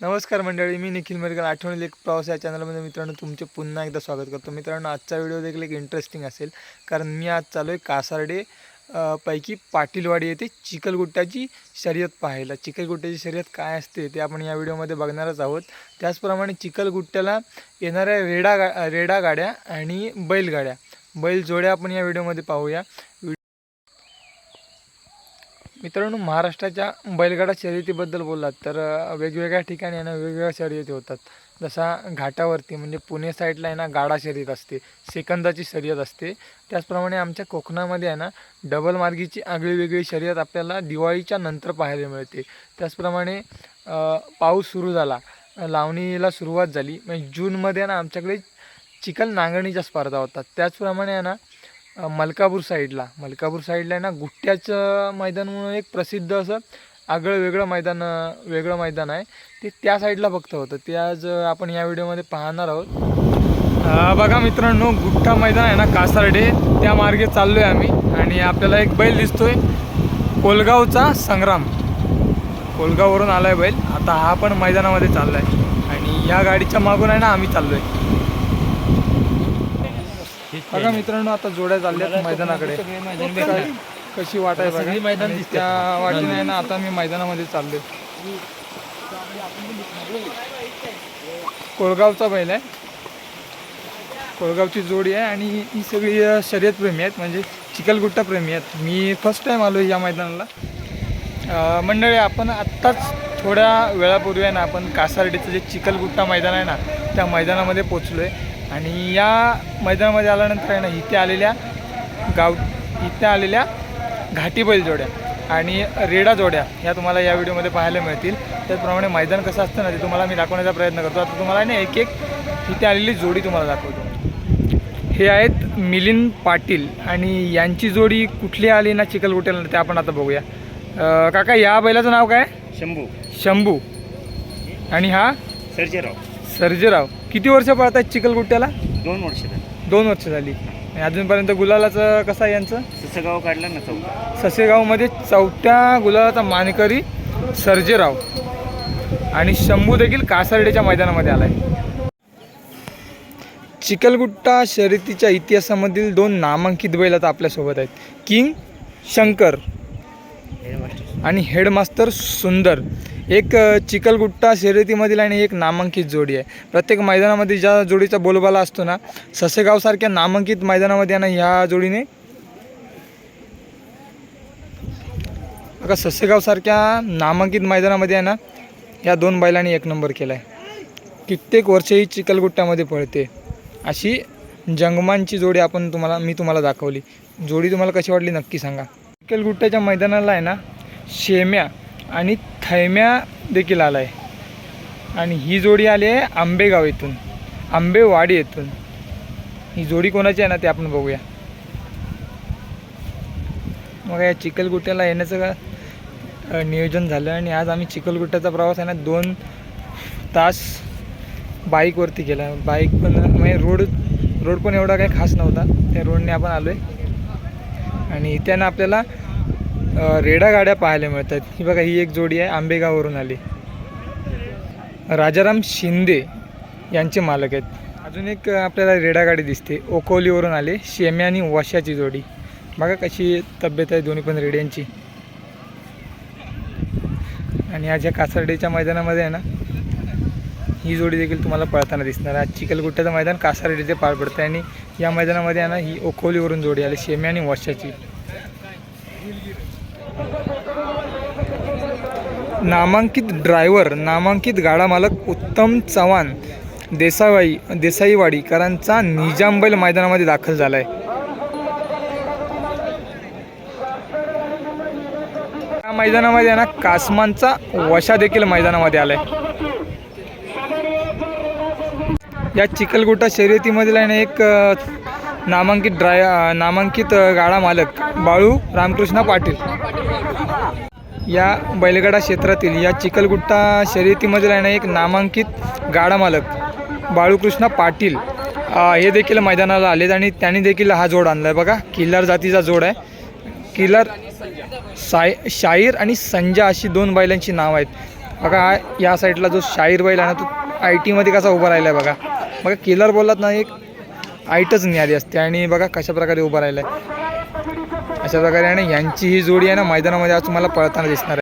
नमस्कार मंडळी मी निखिल मेरकर आठवणी एक प्रवास या चॅनलमध्ये मित्रांनो तुमचे पुन्हा एकदा स्वागत करतो. मित्रांनो आजचा व्हिडिओ देखील एक इंटरेस्टिंग असेल कारण मी आज चालू आहे कासारडे पैकी पाटीलवाडी येथे चिखलगुट्ट्याची शर्यत पाहायला. चिखलगुट्ट्याची शर्यत काय असते ते आपण या व्हिडिओमध्ये बघणारच आहोत. त्याचप्रमाणे चिखलगुट्ट्याला येणाऱ्या रेडा गा रेडा गाड्या आणि बैलगाड्या. बैल जोड्या आपण या व्हिडिओमध्ये पाहूया. मित्रांनो महाराष्ट्राच्या बैलगाडा शर्यतीबद्दल बोललात तर वेगवेगळ्या ठिकाणी आहे ना वेगवेगळ्या शर्यती होतात. जसा घाटावरती म्हणजे पुणे साईडला आहे ना गाडा शर्यत असते सेकंदाची शर्यत असते. त्याचप्रमाणे आमच्या कोकणामध्ये आहे ना डबल मार्गीची आगळी वेगळी शर्यत आपल्याला दिवाळीच्या नंतर पाहायला मिळते. त्याचप्रमाणे पाऊस सुरू झाला लावणीला सुरुवात झाली म्हणजे जूनमध्ये ना आमच्याकडे चिखल नांगरणीच्या स्पर्धा होतात. त्याचप्रमाणे आहे ना मलकापूर साईडला मलकापूर साईडला आहे ना गुट्ट्याचं मैदान म्हणून एक प्रसिद्ध असं आगळं वेगळं मैदान वेगळं मैदान आहे. ते त्या साईडला फक्त होतं. ते आज आपण या व्हिडिओमध्ये पाहणार आहोत. बघा मित्रांनो गुट्टा मैदान आहे ना कासारडे. त्या मार्गे चाललो आहे आम्ही. आणि आपल्याला एक बैल दिसतोय. कोलगावचा संग्राम. कोलगाववरून आला आहे बैल. आता हा पण मैदानामध्ये चालला आहे आणि या गाडीच्या मागून आहे ना आम्ही चाललो आहे बघा मित्रांनो आता जोड्या चालल्या मैदानाकडे. काय- कशी वाट आहे बघा. मैदान त्या वाटेने आहे ना आता मी मैदानामध्ये चाललोय. कोळगावचा बैल आहे. कोळगावची जोडी आहे आणि ही सगळी अ, शर्यतप्रेमी आहेत. म्हणजे चिखलगुट्टा प्रेमी आहेत. मी फर्स्ट टाईम आलो या मैदानाला. अ, मंडळी आपण आत्ताच थोड्या वेळापूर्वी आहे ना आपण कासारडीचं जे चिखलगुट्टा मैदान आहे ना त्या मैदानामध्ये पोचलो आहे आणि या मैदानामध्ये आल्यानंतर आहे ना इथे आलेल्या गाव इथे आलेल्या घाटी बैल जोड्या आणि रेडा जोड्या या तुम्हाला या व्हिडिओमध्ये पाहायला मिळतील. त्याचप्रमाणे मैदान कसं असतं ना ते तुम्हाला मी दाखवण्याचा प्रयत्न करतो. आता तुम्हाला ना एक एक इथे आलेली जोडी तुम्हाला दाखवतो. हे आहेत मिलिंद पाटील आणि यांची जोडी कुठली आली ना चिखलगुट्याला ते आपण आता बघूया. काका या बैलाचं नाव काय? शंभू. शंभू. आणि हा? सर्जेराव. सर्जेराव किती वर्ष पळत आहेत चिखलगुट्ट्याला? दोन वर्ष झाली. दोन वर्ष झाली. आणि अजूनपर्यंत गुलालाचं कसं आहे यांचं? ससगाव काढला ना चौदा ससेगावमध्ये चौथ्या गुलालाचा मानकरी सर्जेराव. आणि शंभू देखील कासारडेच्या मैदानामध्ये आला आहे चिखलगुट्टा शर्यतीच्या इतिहासामधील दोन नामांकित बैल आता आपल्यासोबत आहेत. किंग शंकर आणि हेडमास्टर सुंदर. एक चिखलगुट्टा शर्यतीमधील आणि एक नामांकित जोडी आहे. प्रत्येक मैदानामध्ये ज्या जोडीचा बोलबाला असतो ना ससेगावसारख्या नामांकित मैदानामध्ये आहे ना ह्या जोडीने बघा ससेगावसारख्या नामांकित मैदानामध्ये आहे ना या दोन बैलांनी एक नंबर केला आहे कित्येक वर्ष ही चिखलगुट्ट्यामध्ये पळते. अशी जंगमांची जोडी आपण तुम्हाला मी तुम्हाला दाखवली. जोडी तुम्हाला कशी वाटली नक्की सांगा. चिखलगुट्ट्याच्या मैदानाला आहे ना शेम्या आणि थैम्या देखील आला आहे आणि ही जोडी आली आहे आंबेगाव येथून आंबेवाडी येथून. ही जोडी कोणाची आहे ना ते आपण बघूया. मग या चिखलगुट्ट्याला येण्याचं का नियोजन झालं आणि आज आम्ही चिखलगुट्ट्याचा प्रवास आहे ना दोन तास बाईकवरती केला. बाईक पण म्हणजे रोड रोड पण एवढा काही खास नव्हता. त्या रोडने आपण आलो आहे आणि त्यानं आपल्याला रेडा गाड्या पाहायला मिळतात. ही बघा ही एक जोडी आहे आंबेगाववरून आली. राजाराम शिंदे यांचे मालक आहेत. अजून एक आपल्याला रेडा गाडी दिसते. ओकोलीवरून आले शेम्या आणि वशाची जोडी. बघा कशी तब्येत आहे दोन्ही पण रेड्यांची. आणि आज या कासारडेच्या मैदानामध्ये आहे ना ही जोडी देखील तुम्हाला पळताना दिसणार. आज चिखलगुट्ट्याचं मैदान कासारडेचे पार पडतं आणि या मैदानामध्ये आहे ना ही ओखोलीवरून जोडी आली शेम्या आणि वशाची नामांकित ड्रायव्हर नामांकित गाडा मालक उत्तम चव्हाण देसाई देसाईवाडीकरांचा निजाम बैल मैदानामध्ये दाखल झाला आहे या मैदानामध्ये ना कासमांचा वशा देखील मैदानामध्ये आलाय. या चिखलगुटा शर्यतीमधील आहे ना एक नामांकित ड्राय नामांकित गाडा मालक बाळू रामकृष्ण पाटील. या बैलगाडा क्षेत्रातील या चिखलगुट्टा शर्यतीमधील आहे ना एक नामांकित गाडा मालक बाळूकृष्ण पाटील हे देखील मैदानाला आलेत आणि त्यांनी देखील हा जोड आणला आहे बघा किल्लार जातीचा जोड आहे. किल्लार साय शाहीर आणि संजा अशी दोन बैलांची नाव आहेत. बघा हा या साईडला जो शाहीर बैल आहे ना तो आय टीमध्ये कसा उभा राहिला आहे बघा. बघा किल्लार बोललात ना एक आयटच निघाली असते आणि बघा कशाप्रकारे उभा राहिला आहे अशा प्रकारे आणि यांची ही जोडी आहे ना मैदानामध्ये आज तुम्हाला पळताना दिसणार आहे.